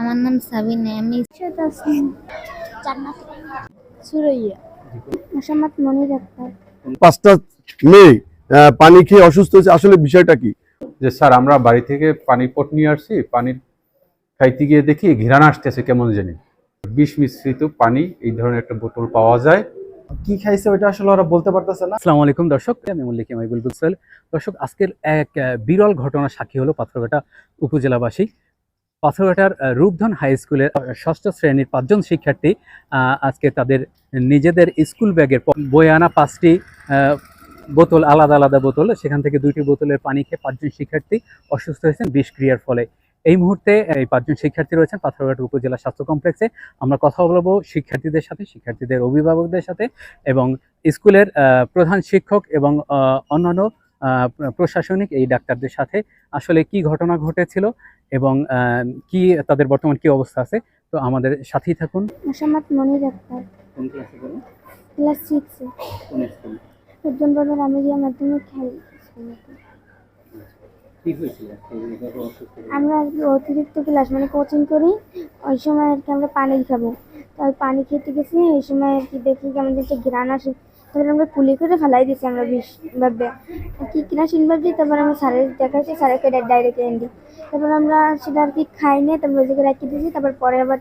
আমার নাম সাবিনা আমি সুরইয়া। মোসাম্মদ মনির আক্তার। পাঁচটা মেয়ে পানি খেয়ে অসুস্থ হয়েছে আসলে বিষয়টা কি? যে স্যার আমরা বাড়ি থেকে পানি পট নিয়ে আসছি পানির খাইতে গিয়ে দেখি ঘিরান আসতেছে কেমন জানি। বিষ মিশ্রিত পানি এই ধরনের একটা বোতল পাওয়া যায়। কি খাইছে ওটা আসলে ওরা বলতে পারতেছে না। আসসালামু আলাইকুম দর্শক আমি মল্লিক এম বুলবুল সোহেল দর্শক আজকের এক বিরল ঘটনা সাক্ষী হলো পাথরঘাটা উপজেলাবাসী। পাথরঘাটার রূপধন হাই স্কুলের ষষ্ঠ শ্রেণির পাঁচজন শিক্ষার্থী আজকে তাদের নিজেদের স্কুল ব্যাগের বয়ে আনা পাঁচটি বোতল, আলাদা আলাদা বোতল, সেখান থেকে দুইটি বোতলের পানি খেয়ে পাঁচজন শিক্ষার্থী অসুস্থ হয়েছেন বিষক্রিয়ার ফলে। এই মুহূর্তে এই পাঁচজন শিক্ষার্থী রয়েছেন পাথরঘাট উপজেলা স্বাস্থ্য কমপ্লেক্সে। আমরা কথা বলব শিক্ষার্থীদের সাথে, শিক্ষার্থীদের অভিভাবকদের সাথে এবং স্কুলের প্রধান শিক্ষক এবং অন্যান্য প্রশাসনিক এই ডাক্তারদের সাথে। আসলে কি ঘটনা ঘটেছিল? এবং কি তাদের বর্তমান কি অবস্থা আছে তো আমাদের সাথেই থাকুন। মোসাম্মদ মনির আক্তার। কোন ক্লাসে পড়েন? ক্লাস সিক্সে কোন স্কুল উদ্যান বাজার আমেরিয়া মাধ্যমিক হাই কি হয়েছিল? আমরা অতিরিক্ত ক্লাস মানে কোচিং করি ওই সময় আর কি আমরা পানি খাব। তো পানি খেতে গেছি ওই সময় আর কি দেখি কি আমাদের একটা গ্রান আসে। তারপরে আমরা কুলি করে ফেলাই দিছি আমরা বিষ, ভাবে। কি কিনা সিনবার দিই তারপর আমরা স্যারের দেখাইছি স্যারকে ডাইরেক্ট এন্ডি তারপর আমরা সেটা আর কি খাই নিয়ে তারপর জায়গায় রাখি দিয়েছি তারপর পরে আবার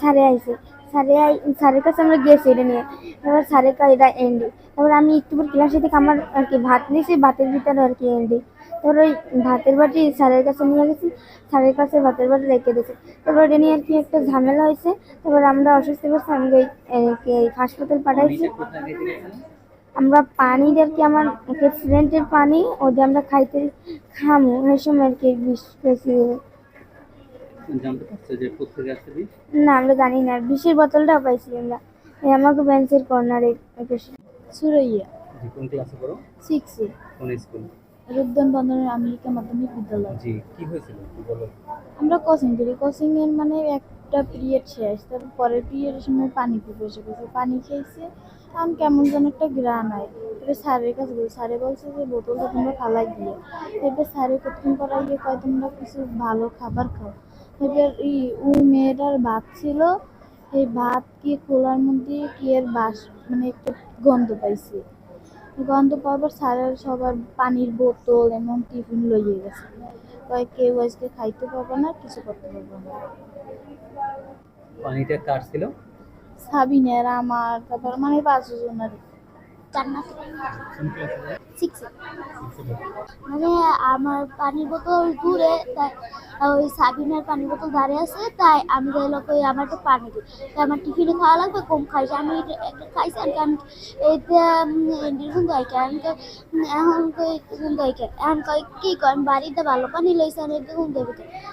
স্যারে আইছে। স্যারে আই স্যারের কাছে আমরা গেছি এটা নিয়ে। তারপর স্যারের কাছে এটা এন্ডি তারপর আমি একটু পর ক্লাসে থেকে আমার আর কি ভাত নিয়েছি ভাতের ভিতরে আর কি এন্ডি তারপর ওই ভাতের বাটি স্যারের কাছে নিয়ে গেছি স্যারের কাছে ভাতের বাটি রেখে দিয়েছি তারপর এটা নিয়ে আর কি একটা ঝামেলা হয়েছে তারপর আমরা অসুস্থ হয়েছি আমাকে হাসপাতাল পাঠাইছি। আমরা পানির আর কি আমার ফ্রেন্ডের পানি? ওটা আমরা খাইতে খামু। এই সময় আর কি বিষ বেশি না আমরা জানি না। বিষের বোতলটাও পাইছি আমরা। এই আমাকে বেঞ্চের কর্নারে সুরইয়া। জি কোন ক্লাসে পড়ো? সিক্সে। কোন স্কুল? রূপদান বন্দরের আমেরিকা মাধ্যমিক বিদ্যালয়। জি কি হয়েছিল? বলো। আমরা কোচিং করি। কোচিং এর মানে একটা পিরিয়ড শেষ। তারপর পরের পিরিয়ডের সময় পানি পানি খেয়েছে। আমি কেমন যেন একটা গ্রান হয়। এবার স্যারের কাছে বলি স্যারে বলছে যে, বোতলটা তোমরা ফালাই দিয়ে এবার স্যারে কতক্ষণ পর গিয়ে কয়, তোমরা কিছু ভালো খাবার খাও। এবার এই ও মেয়েটার ভাত ছিল। এই ভাত কি খোলার মধ্যে কি এর বাস মানে একটু গন্ধ পাইছি। গন্ধ পাওয়ার পর স্যারের সবার পানির বোতল এমন টিফিন লইয়ে গেছে। কয়, কেউ আজকে খাইতে পারবে না, কিছু করতে পারব না। পানিটা কার ছিল? সাবিনের আমার তারপর মানে আমার পানির বোতল দূরে তাই ওই সাবিনের পানির বোতল দাঁড়িয়ে আছে তাই আমি গেল আমার একটু পানি দিই। তাই আমার টিফিনে খাওয়া লাগবে কম খাইছি আমি একটা খাইছি আর কি আমি এইটা নির্গুণ দইকে কই, উম, এখন কই গুণ দইকে এখন কই কি আমি বাড়িতে ভালো পানি লইছি আমি একটু গুণ দেবে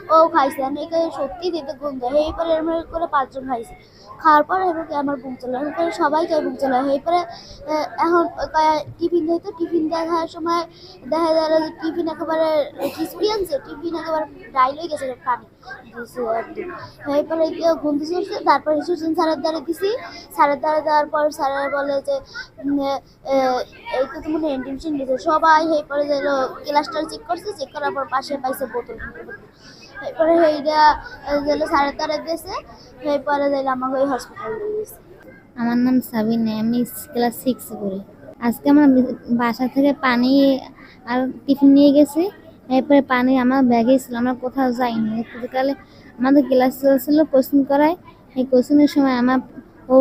ও খাইছে আমি কই সত্যি দিতে গুণ দেয় এইপরে আমরা করে পাঁচজন খাইছে। খাওয়ার পরে এবার আমার বুক চলে এরপরে সবাইকে বুক চলে এরপরে এখন টিফিন দিই তো, টিফিন দেখার সময় দেখা গেল যে টিফিন একেবারে ক্রিসপি আনছে টিফিন একেবারে ডাইল হয়ে গেছে পানি। দিছে একদম এরপরে সুশীল স্যারের দ্বারা দিছি। স্যারের দ্বারা দেওয়ার পর স্যারের বলে যে এই তো তুমি এন্টিমেশন দিয়েছে সবাই এরপরে গেল ক্লাসটা চেক করছে চেক করার পর পাশে পাইছে বোতল। এরপরে এইটা গেল স্যারের দ্বারা দিয়েছে এরপরে গেল আমাকে ওই হসপিটাল নিয়ে গেছে। আমার নাম সাবিনা, আমি ক্লাস সিক্সে পড়ি। আজকে আমার বাসা থেকে পানি আর টিফিন নিয়ে গেছি। এরপরে পানি আমার ব্যাগে ছিল, আমরা কোথাও যাইনি। বিকালে আমাদের ক্লাস চলছিল কোচিং করায়। এই কোচিংয়ের সময় আমার ও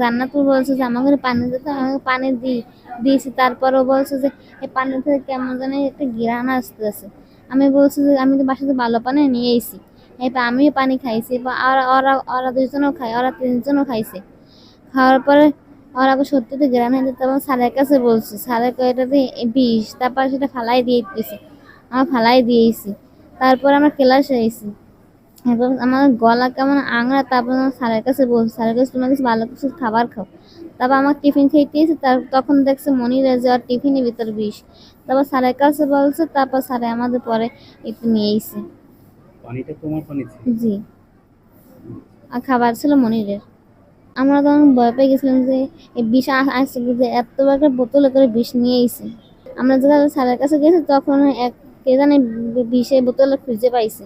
জান্নাতুল বলছে যে, আমাকে পানি দিতে আমাকে পানি দিই দিয়েছি। তারপর ও বলছে যে এই পানি থেকে কেমন জানি একটা গিরান আসতেছে। আমি বলছি যে, আমি তো বাসাতে ভালো পানি নিয়ে এসেছি এরপর আমিও পানি খাইছি। বা ওরা ওরা দুজনও খাই ওরা তিনজনও খাইছে। খাওয়ার পরে ওরা আবার সত্যিতে গ্রাম হয়ে তখন স্যারের কাছে বলছি। স্যারের কয়েকটাতে বিষ তারপর সেটা ফালাই দিয়ে দিয়েছে আমার ফালাই দিয়েছি। তারপর আমরা ক্লাসে এসেছি এরপর আমার গলা কেমন আংরা তারপর আমার স্যারের কাছে বলছি স্যারের কাছে তোমার কাছে ভালো কিছু খাবার খাও। তারপর আমার টিফিন খেতে এসে তার তখন দেখছে মনিরে যে ওর টিফিনের ভিতর বিষ। তারপর স্যারের কাছে বলছে তারপর স্যারে আমাদের পরে একটু নিয়ে এসে পানিটা তোমার পানি জি। আর খাবার ছিল মনিরের। আমরা তখন ভয় পেয়ে গেছিলাম যে এই বিষ আসছে যে এত একটা বোতলে করে বিষ নিয়ে এসে আমরা যখন স্যারের কাছে গেছি তখন এক কে জানে বি- বিষের বোতলে খুঁজে পাইছে।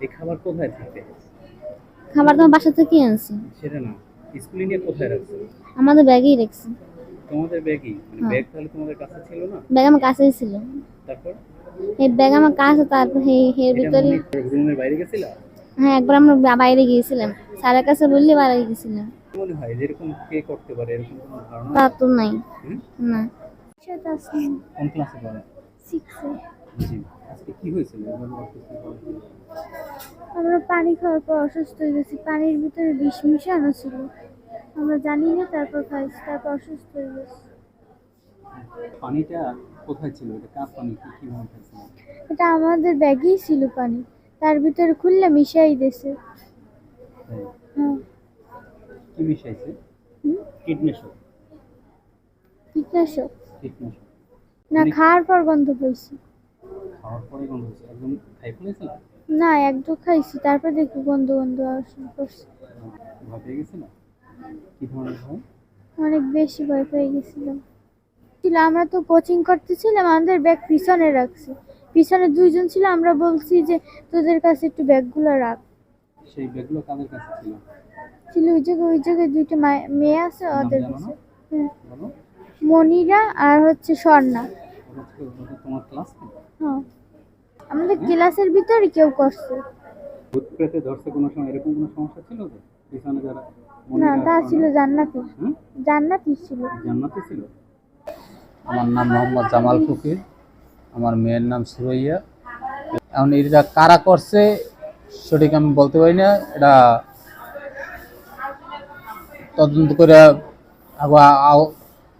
এই খাবার কোথায় থাকে? খাবার তো আমার বাসা থেকে আনছি। সেটা না। স্কুলে নিয়ে কোথায় রাখছো? আমাদের ব্যাগেই রেখেছি। তোমাদের ব্যাগই? মানে হ্যাঁ। ব্যাগ তাহলে তোমাদের কাছে ছিল না? ব্যাগ আমার কাছেই ছিল। তারপর? এই ব্যাগ আমার কাছে তারপর এই- এর ভিতরে রুমের বাইরে গেছিলা? হ্যাঁ একবার আমরা বাইরে গিয়েছিলাম। স্যারের কাছে বললে বাইরে গিয়েছিলাম। কি মনে হয়? যেরকম কে করতে পারে? এরকম কোনো ধারণা? তা তো নাই। না। সেটা আছে কোন ক্লাসে পড়ে সিক্সে জি। আজকে কি হয়েছিল? এভাবে অসুস্থ পড়লে? আমরা পানি খাওয়ার পর অসুস্থ হয়ে গেছি। পানির ভিতরে বিষ মিশানো ছিল। আমরা জানি না তারপর খাইছি তারপর অসুস্থ হয়ে গেছি। পানিটা কোথায় ছিল? এটা কার পানি? কি কীভাবে খাইছিল এটা আমাদের ব্যাগেই ছিল পানি। তার ভিতরে খুললে মিশাই তাই হ্যাঁ। কি মিশাইছে? কীটনাশক। কীটনাশক? কীটনাশক। না খাওয়ার পর গন্ধ পেয়েছি খাওয়ার পরে গন্ধ হচ্ছে একদম খাই না? একদম খাইছি। তারপর দেখি গন্ধ গন্ধ শুরু করছে ভয় পেয়ে গেছিল? কি ধরনের ভয়? অনেক বেশি ভয় পেয়ে গেছিলাম। ছিল আমরা তো কোচিং করতেছিলাম আমাদের ব্যাগ পিছনে রাখছি। পিছনে দুইজন ছিল আমরা বলছি যে তোদের কাছে একটু ব্যাগগুলো রাখ। সেই ব্যাগগুলো কাদের কাছে ছিল? ছিল ওই জায়গায় ওই জায়গায় দুইটা মায়ে- মেয়ে আছে ওদের কাছে? হ্যাঁ। মনিরা আর হচ্ছে স্বর্ণা। হ্যাঁ। আমাদের ক্লাসের ভিতরে কেউ করছে। ভূত প্রেতে ধরছে কোনো সময় এরকম কোনো সমস্যা ছিল তো পিছনে যারা না তা ছিল? জান্নাতি? জান্নাতি ছিল। জান্নাতি ছিল? আমার নাম মোহাম্মদ জামাল ফকির। আমার মেয়ের নাম সুরাইয়া। এখন এটা কারা করছে, সঠিক আমি বলতে পারি না। এটা তদন্ত করে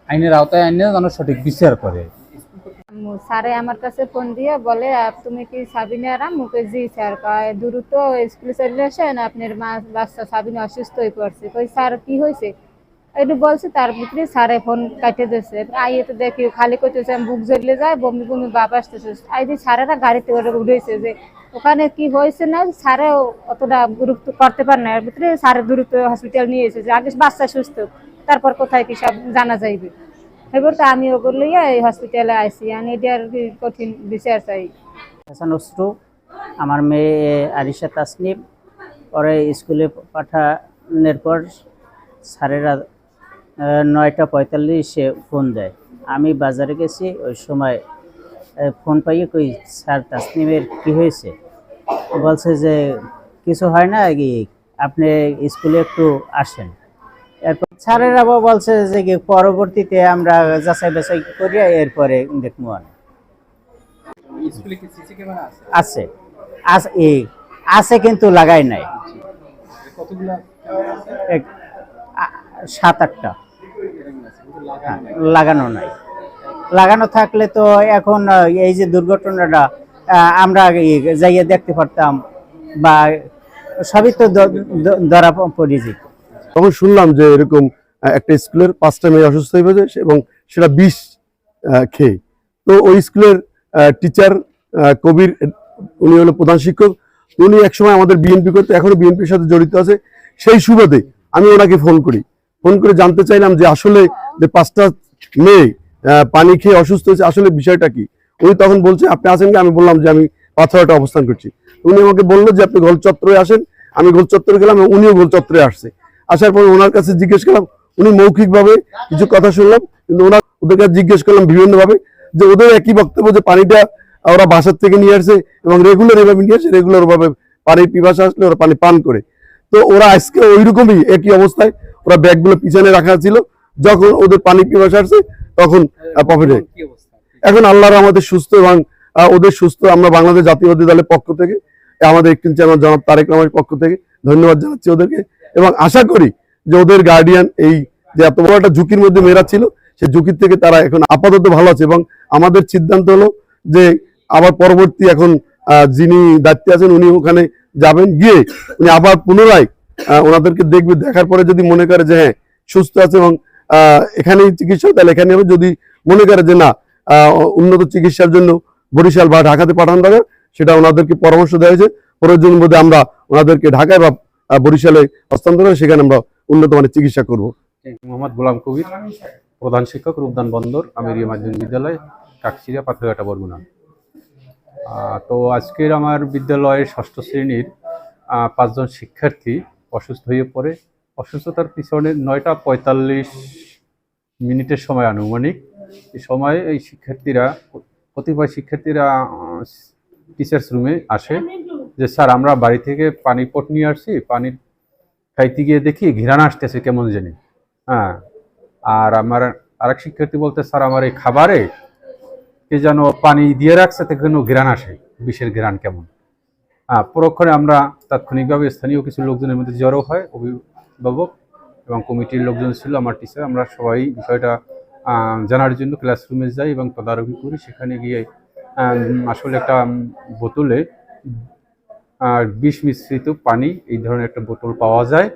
আইনের আওতায় আইনে যেন সঠিক বিচার করে। স্যারে আমার কাছে ফোন দিয়ে বলে তুমি কি সাবিনারা মুখে জি স্যার? কয়, দ্রুত স্কুলে চলে আসেন, আপনার মা বাচ্চা সাবিনা অসুস্থ হয়ে পড়ছে। কই স্যার, কি হয়েছে? একটু বলছে, তার ভিতরে স্যারে ফোন কাটে দিয়েছে। আইয়ে তো দেখি, খালি করতেছে আমি বুক জ্বলে যায় বমি বমি বাপ আসতেছে। আই যে স্যারেরা গাড়িতে উঠেছে যে, ওখানে কি হয়েছে না? স্যারে অতটা গুরুত্ব করতে পারে না। এর ভিতরে স্যারে দ্রুত হসপিটাল নিয়ে এসেছে, আগে বাচ্চা সুস্থ তারপর কোথায় কি সব জানা যাইবে? এবার তো আমি ওগুলো লইয়া এই হসপিটালে আইসি আমি এটার কঠিন বিচার চাই। আমার মেয়ে আরিশা তাসনিম, পরে স্কুলে পাঠানোর পর স্যারেরা নয়টা পঁয়তাল্লিশে ফোন দেয়। আমি বাজারে গেছি ওই সময় ফোন পাইয়ে কই স্যার তাসনিমের কি হয়েছে? বলছে যে কিছু হয় না আপনি স্কুলে একটু আসেন। এরপর স্যারের আবার বলছে যে কি পরবর্তীতে আমরা যাচাই বাছাই করি এরপরে দেখব আছে? আছে। কিন্তু লাগাই নাই। সাত আটটা। হ্যাঁ, লাগানো নাই। লাগানো থাকলে তো এখন এই যে দুর্ঘটনাটা আমরা যাইয়ে দেখতে পারতাম বা সবই তো ধরা পড়ে তখন শুনলাম যে এরকম একটা স্কুলের পাঁচটা মেয়ে অসুস্থ হয়ে পড়েছে এবং সেটা বিষ খেয়ে। তো ওই স্কুলের টিচার কবির উনি হলো প্রধান শিক্ষক উনি একসময় আমাদের বিএনপি করতে এখনও বিএনপির সাথে জড়িত আছে। সেই সুবাদে আমি ওনাকে ফোন করি। ফোন করে জানতে চাইলাম যে আসলে যে পাঁচটা মেয়ে পানি খেয়ে অসুস্থ হয়েছে, আসলে বিষয়টা কি? উনি তখন বলছে, আপনি আছেন কি আমি বললাম যে আমি পাথরটা অবস্থান করছি। উনি আমাকে বলল যে, আপনি গোল চত্বরে আসেন। আমি গোল চত্বরে গেলাম উনিও গোল চত্বরে আসছে। আসার পর ওনার কাছে জিজ্ঞেস করলাম, উনি মৌখিকভাবে কিছু কথা শুনলাম, কিন্তু ওনার, ওদের কাছে জিজ্ঞেস করলাম বিভিন্নভাবে যে ওদের একই বক্তব্য যে পানিটা ওরা বাসার থেকে নিয়ে আসছে এবং রেগুলার এভাবে নিয়ে আসে রেগুলার ভাবে পানির পিপাসা আসলে ওরা পানি পান করে। তো ওরা আজকে ওইরকমই একই অবস্থায় ওরা ব্যাগগুলো পিছনে রাখা ছিল। যখন ওদের পানি পিপাসা আসছে তখন প্রফিটে কি এখন আল্লাহর আমাদের সুস্থ এবং ওদের সুস্থ। আমরা বাংলাদেশ জাতীয়বাদী দলের পক্ষ থেকে আমাদের একটি চ্যানেল জনাব তারেক রহমানের পক্ষ থেকে ধন্যবাদ জানাচ্ছি ওদেরকে। এবং আশা করি যে ওদের গার্ডিয়ান এই যে এত বড় একটা ঝুঁকির মধ্যে মেয়েরা ছিল সেই ঝুঁকির থেকে তারা এখন আপাতত ভালো আছে। এবং আমাদের সিদ্ধান্ত হলো যে আবার পরবর্তী এখন যিনি দায়িত্বে আছেন উনি ওখানে যাবেন। গিয়ে উনি আবার পুনরায় ওনাদেরকে দেখবে, দেখার পরে যদি মনে করে যে হ্যাঁ সুস্থ আছে এবং এখানেই চিকিৎসা, তাহলে এখানে হবে যদি মনে করে যে না উন্নত চিকিৎসার জন্য বরিশাল বা ঢাকাতে পাঠানো দরকার, সেটা ওনাদেরকে পরামর্শ দেওয়া হয়েছে। প্রয়োজন বোধে আমরা ওনাদেরকে ঢাকায় বা বরিশালে হস্তান্তর করে সেখানে আমরা উন্নত মানের চিকিৎসা করব। মোহাম্মদ গোলাম কবির, প্রধান শিক্ষক, রূপদান বন্দর আমেরিয়া মাধ্যমিক বিদ্যালয় কাকচিরিয়া পাথরঘাটা, বরগুনা। তো আজকের আমার বিদ্যালয়ের ষষ্ঠ শ্রেণির পাঁচজন শিক্ষার্থী অসুস্থ হয়ে পড়ে। অসুস্থতার পিছনে নয়টা পঁয়তাল্লিশ মিনিটের সময় আনুমানিক। এই সময় এই শিক্ষার্থীরা, কতিপয় শিক্ষার্থীরা টিচার্স রুমে আসে যে, স্যার, আমরা বাড়ি থেকে পানি পট নিয়ে আসছি। পানির খাইতে গিয়ে দেখি ঘিরান আসতেছে কেমন জানি। হ্যাঁ। আর আমার আরেক শিক্ষার্থী বলতে, স্যার, আমার এই খাবারে কে যেন পানি দিয়ে রাখছে সেখানেও ঘিরান আসে। বিষের ঘিরান কেমন? পরক্ষণে আমরা তাৎক্ষণিকভাবে স্থানীয় কিছু লোকজনের মধ্যে জড়ো হয়, অভিভাবক এবং কমিটির লোকজন ছিল, আমার টিচার আমরা সবাই বিষয়টা জানার জন্য ক্লাসরুমে যাই এবং তদারকি করি। সেখানে গিয়ে আসলে একটা বোতলে বিষ মিশ্রিত পানি, এই ধরনের একটা বোতল পাওয়া যায়।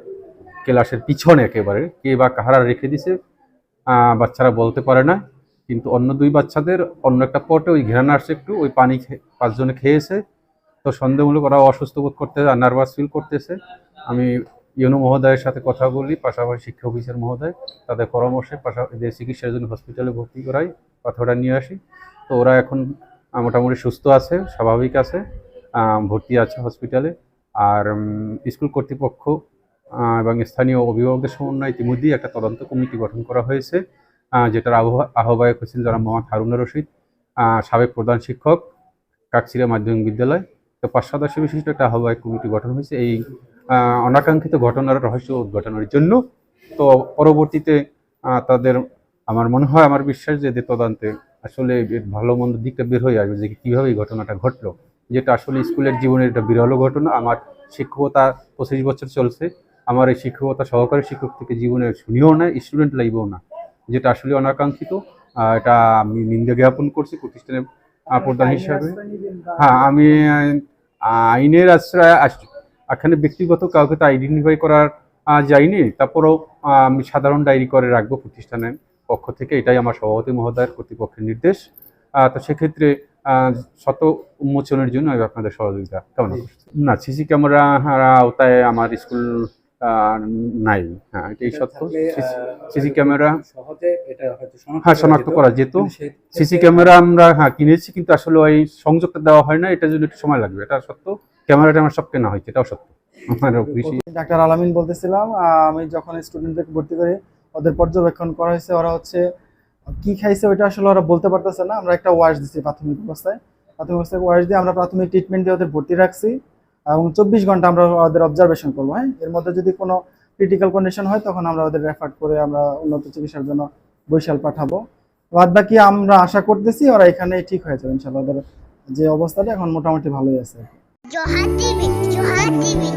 ক্লাসের পিছনে একেবারে, কে বা কাহারা রেখে দিছে বাচ্চারা বলতে পারে না। কিন্তু অন্য দুই বাচ্চাদের অন্য একটা পটে ওই ঘেরান আসছে একটু, ওই পানি পাঁচজনে খেয়েছে। তো সন্দেহমূলক ওরা অসুস্থ বোধ করতেছে আর নার্ভাস ফিল করতেছে। আমি ইউনো মহোদয়ের সাথে কথা বলি, পাশাপাশি শিক্ষা অফিসার মহোদয়, তাদের পরামর্শে পাশাপাশি চিকিৎসার জন্য হসপিটালে ভর্তি করাই কথাটা নিয়ে আসি। তো ওরা এখন মোটামুটি সুস্থ আছে, স্বাভাবিক আছে ভর্তি আছে হসপিটালে আর স্কুল কর্তৃপক্ষ এবং স্থানীয় অভিভাবকদের সমন্বয়ে ইতিমধ্যেই একটা তদন্ত কমিটি গঠন করা হয়েছে যেটার আহ্বায়ক হচ্ছেন যারা মোহাম্মদ হারুনা রশিদ সাবেক প্রধান শিক্ষক কাকচিরা মাধ্যমিক বিদ্যালয় তো পাঁচ সদস্য বিশিষ্ট একটা আহ্বায়ক কমিটি গঠন হয়েছে। এই অনাকাঙ্ক্ষিত ঘটনার রহস্য উদ্ঘাটনের জন্য। তো পরবর্তীতে তাদের আমার মনে হয়, আমার বিশ্বাস যে তদন্তে আসলে ভালো মন্দ দিকটা বের হয়ে আসবে যে কীভাবে এই ঘটনাটা ঘটলো। যেটা আসলে স্কুলের জীবনের একটা বিরল ঘটনা। আমার শিক্ষকতা পঁচিশ বছর চলছে। আমার এই শিক্ষকতা সহকারী শিক্ষক থেকে জীবনে শুনিও না, স্টুডেন্ট লাইভেও না। যেটা আসলে অনাকাঙ্ক্ষিত। এটা আমি নিন্দা জ্ঞাপন করছি প্রতিষ্ঠানের প্রধান হিসাবে। হ্যাঁ আমি আইনের আশ্রয় এখানে ব্যক্তিগত কাউকে তো আইডেন্টিফাই করার যায়নি। তারপরেও আমি সাধারণ ডায়েরি করে রাখব প্রতিষ্ঠানের পক্ষ থেকে। এটাই আমার সভাপতি মহোদয়ের কর্তৃপক্ষের নির্দেশ। তো সেক্ষেত্রে শত উন্মোচনের জন্য আমি আপনাদের সহযোগিতা কামনা করছি। না সিসি ক্যামেরা আওতায় আমার স্কুল নাই। হ্যাঁ এটাই সত্য। সিসি ক্যামেরা হ্যাঁ শনাক্ত করা যেত। সিসি ক্যামেরা আমরা হ্যাঁ কিনেছি কিন্তু আসলে ওই সংযোগটা দেওয়া হয় না। এটার জন্য একটু সময় লাগবে। এটা সত্য। ক্যামেরাটা আমার সব কেনা হয়েছে এটাও সত্য। ডাক্তার আলামিন বলতেছিলাম আমি যখন স্টুডেন্টদেরকে ভর্তি করি ওদের পর্যবেক্ষণ করা হয়েছে ওরা হচ্ছে কি খাইছে ওইটা আসলে ওরা বলতে পারতেছে না। আমরা একটা ওয়াশ দিচ্ছি প্রাথমিক অবস্থায়। প্রাথমিক অবস্থায় ওয়াশ দিয়ে আমরা প্রাথমিক ট্রিটমেন্ট দিয়ে ওদের ভর্তি রাখছি। এবং চব্বিশ ঘণ্টা আমরা ওদের অবজারভেশন করব হ্যাঁ? এর মধ্যে যদি কোনো ক্রিটিক্যাল কন্ডিশন হয়, তখন আমরা ওদের রেফার করে আমরা উন্নত চিকিৎসার জন্য বৈশাল পাঠাবো। বাদ বাকি আমরা আশা করতেছি ওরা এখানে ঠিক হয়ে যাবে, ইনশাল্লাহ। ওদের যে অবস্থাটা এখন মোটামুটি ভালোই আছে। Johar TV Johar TV.